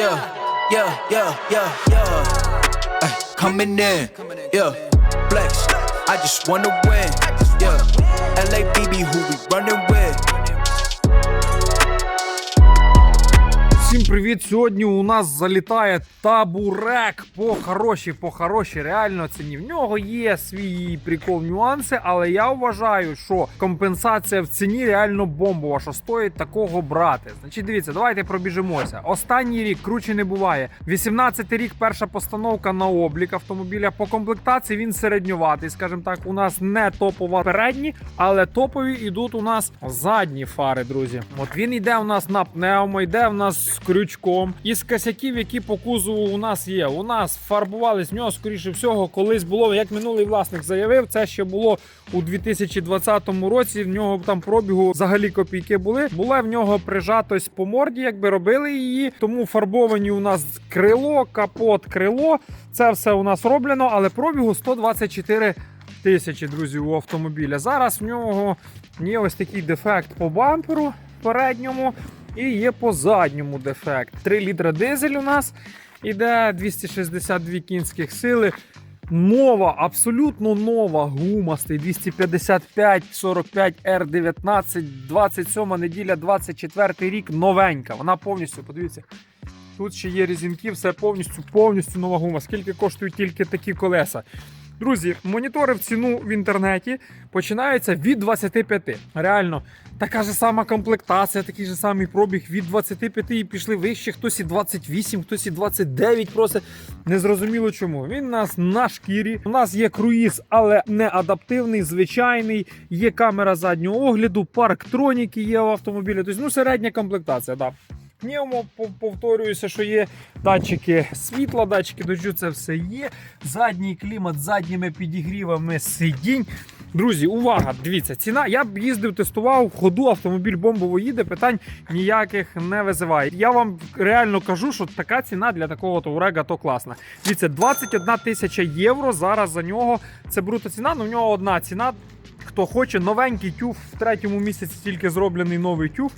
yeah, yeah, yeah, yeah, yeah. Ay, coming in, yeah. Flex, I just wanna win, yeah. LABB, who we running привіт! Сьогодні у нас залітає табурек по хорошій, по хорошій реально ціні. В нього є свій прикол, нюанси, але я вважаю, що компенсація в ціні реально бомбова, що стоїть такого брати. Значить, дивіться, давайте пробіжимося. Останній рік круче не буває. 18-й рік перша постановка на облік автомобіля. По комплектації він середньоватий, скажімо так. У нас не топова передні, але топові йдуть у нас задні фари, друзі. От він йде у нас на пневмо, йде у нас з крючком. Із косяків, які по кузову у нас є. У нас фарбувались в нього, скоріше всього, колись було, як минулий власник заявив, це ще було у 2020 році. В нього там пробігу взагалі копійки були. Була в нього прижатость по морді, якби робили її. Тому фарбовані у нас крило, капот, крило. Це все у нас роблено, але пробігу 124 тисячі, друзі, у автомобіля. Зараз в нього є ось такий дефект по бамперу передньому і є по задньому дефект. 3 літра дизель у нас іде 262 кінських сили. Нова, абсолютно нова гума стоїть 255 45 R19, 27 неділя, 24 рік. Новенька. Вона повністю, подивіться. Тут ще є різінки, все повністю, повністю нова гума. Скільки коштують тільки такі колеса? Друзі, монітори в ціну в інтернеті починаються від 25. Реально, така ж сама комплектація, такий же самий пробіг від 25 і пішли вище, хтось і 28, хтось і 29 просить. Незрозуміло чому. Він у нас на шкірі. У нас є круїз, але не адаптивний, звичайний. Є камера заднього огляду, парктроніки є в автомобілі. Тобто, ну, середня комплектація, так. Да. Пневмо, повторююся, що є датчики світла, датчики дощу, це все є. Задній клімат з задніми підігрівами сидінь. Друзі, увага! Дивіться, ціна. Я б їздив, тестував в ходу, автомобіль бомбово їде, питань ніяких не визиває. Я вам реально кажу, що така ціна для такого Touareg то класна. Дивіться, 21 тисяча євро. Зараз за нього це бруто ціна, але в нього одна ціна. Хто хоче новенький тюф в третьому місяці тільки зроблений новий тюф.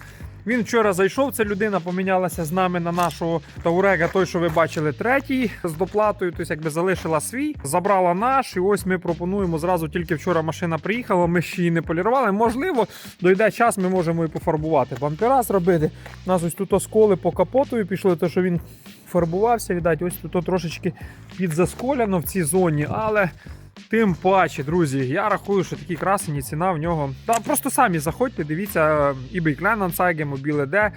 Він вчора зайшов. Ця людина помінялася з нами на нашого Таурега, той, що ви бачили, третій з доплатою. Тобто, якби залишила свій, забрала наш. І ось ми пропонуємо зразу. Тільки вчора машина приїхала. Ми ще її не полірували. Можливо, дойде час, ми можемо і пофарбувати. Бампера зробити. У нас ось тут осколи по капотою пішли, то що він фарбувався. Віддать, ось тут трошечки підзасколяно в цій зоні, але. Тим паче, друзі, я рахую, що такі красені ціна в нього. Та просто самі заходьте, дивіться, eBay Kleinanzeigen, мобіле де.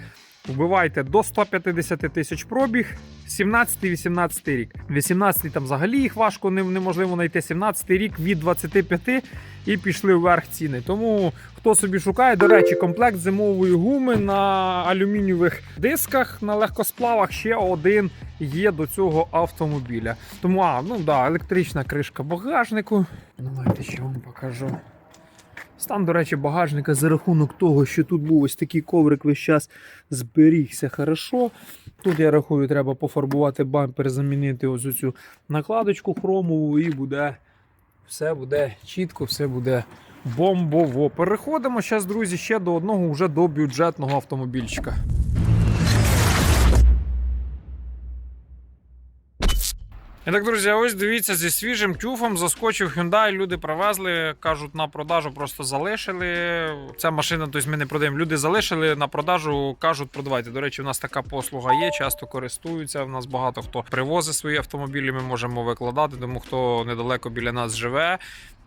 Вбивайте до 150 тисяч пробіг, 17-18 рік. 18 там взагалі їх важко неможливо знайти. 17 рік від 25 і пішли вверх ціни. Тому хто собі шукає, до речі, комплект зимової гуми на алюмінієвих дисках на легкосплавах ще один є до цього автомобіля. Тому, а, ну да, електрична кришка багажнику. Давайте ще вам покажу. Стан, до речі, багажника за рахунок того, що тут був ось такий коврик весь час зберігся хорошо. Тут, я рахую, треба пофарбувати бампер, замінити ось цю накладочку хромову, і буде все буде чітко, все буде бомбово. Переходимо зараз, друзі, ще до одного вже до бюджетного автомобільчика. І так, друзі, ось дивіться, зі свіжим тюфом заскочив Hyundai, люди привезли, кажуть, на продажу просто залишили. Ця машина, тобто ми не продаємо. Люди залишили на продажу, кажуть, продавайте. До речі, у нас така послуга є, часто користуються. У нас багато хто привозить свої автомобілі, ми можемо викладати. Тому хто недалеко біля нас живе,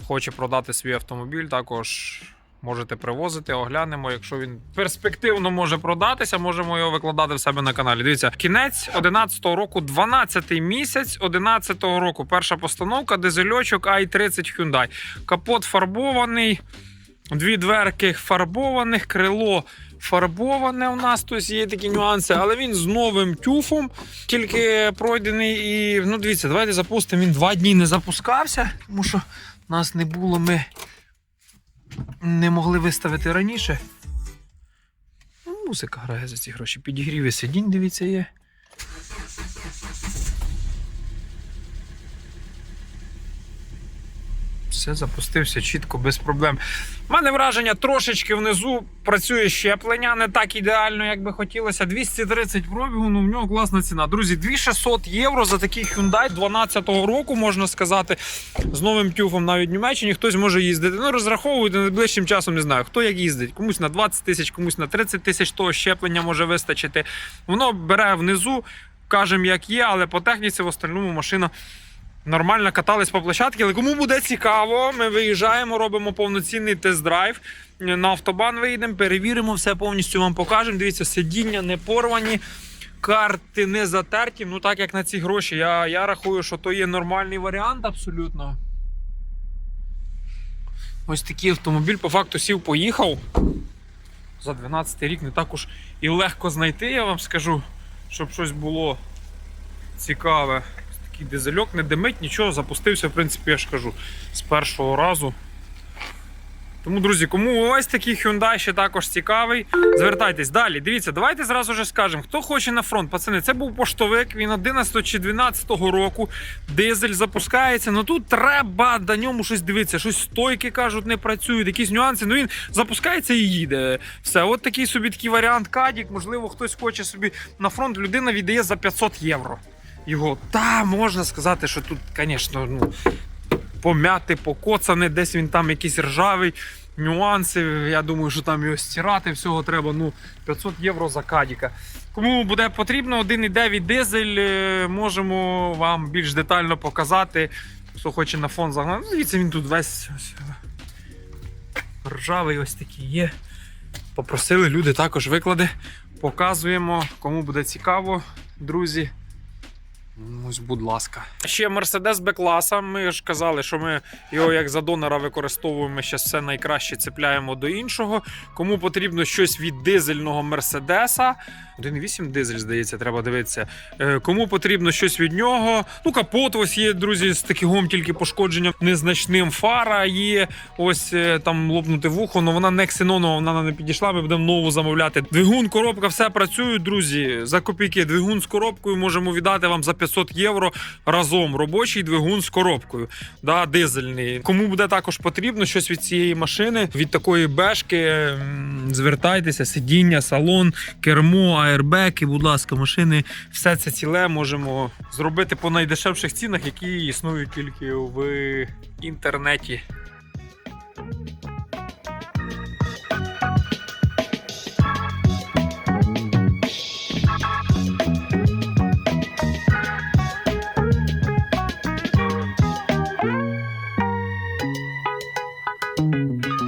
хоче продати свій автомобіль, також. Можете привозити, оглянемо. Якщо він перспективно може продатися, можемо його викладати в себе на каналі. Дивіться, кінець 11-го року, 12-й місяць 11-го року. Перша постановка, дизельочок i30 Hyundai. Капот фарбований, дві дверки фарбованих, крило. Фарбоване у нас тобто є такі нюанси, але він з новим тюфом, тільки пройдений. І ну дивіться, давайте запустимо. Він два дні не запускався, тому що нас не було. Ми не могли виставити раніше. Ну, Музика грає за ці гроші. Підігріви сидінь, дивіться, є. Все запустився чітко, без проблем. У мене враження трошечки внизу працює щеплення, не так ідеально, як би хотілося. 230 пробігу, ну в нього класна ціна. Друзі, 2600 євро за такий Hyundai 12-го року, можна сказати, з новим тюфом навіть в Німеччині хтось може їздити. Ну, розраховуйте найближчим часом, не знаю, хто як їздить. Комусь на 20 тисяч, комусь на 30 тисяч того щеплення може вистачити. Воно бере внизу, кажемо, як є, але по техніці в остальному машина нормально катались по площадці. Але кому буде цікаво, ми виїжджаємо, робимо повноцінний тест-драйв. На автобан виїдемо, перевіримо все повністю вам покажемо. Дивіться, сидіння не порвані, карти не затерті. Ну так як на ці гроші. Я, я рахую, що то є нормальний варіант абсолютно. Ось такий автомобіль по факту сів, поїхав. За 12 рік не так уж і легко знайти, я вам скажу, щоб щось було цікаве. Такий дизельок, не димить, нічого, запустився, в принципі, я ж кажу, з першого разу. Тому, друзі, кому ось такий Hyundai ще також цікавий, звертайтесь далі. Дивіться, давайте зразу же скажемо, хто хоче на фронт. Пацани, це був поштовик, він 11 чи 12 року. Дизель запускається. Ну тут треба на ньому щось дивитися. Щось стойки кажуть, не працюють, якісь нюанси. Ну він запускається і їде. Все, от такий собі такий варіант Кадік. Можливо, хтось хоче собі на фронт. Людина віддає за 500 євро. Його та можна сказати, що тут, звісно, ну помяти, покоцане, десь він там якийсь ржавий. Нюанси, я думаю, що там його стирати всього треба. Ну, 500 євро за кадіка. Кому буде потрібно 1,9 дизель, е, можемо вам більш детально показати. Хто хоче на фон загнати. Ну, Дивіться, він тут весь ось, ржавий ось такий є. Попросили люди також виклади. Показуємо, кому буде цікаво, друзі. Ось, будь ласка. Ще Mercedes B-класа. Ми ж казали, що ми його як за донора використовуємо. Ще все найкраще цепляємо до іншого. Кому потрібно щось від дизельного Мерседеса. 1.8 дизель, здається, треба дивитися. Е, Кому потрібно щось від нього. Ну, капот ось є, друзі, з таким тільки пошкодженням незначним. Фара є. Ось е, там лопнути вухо, але вона не ксенонова, вона не підійшла. Ми будемо нову замовляти. Двигун, коробка, все працює, друзі. За копійки. Двигун з коробкою можемо віддати вам за 500 євро разом. Робочий двигун з коробкою. Да, дизельний. Кому буде також потрібно щось від цієї машини, від такої бешки, звертайтеся, сидіння, салон, кермо, аербеки, будь ласка, машини. Все це ціле можемо зробити по найдешевших цінах, які існують тільки в інтернеті.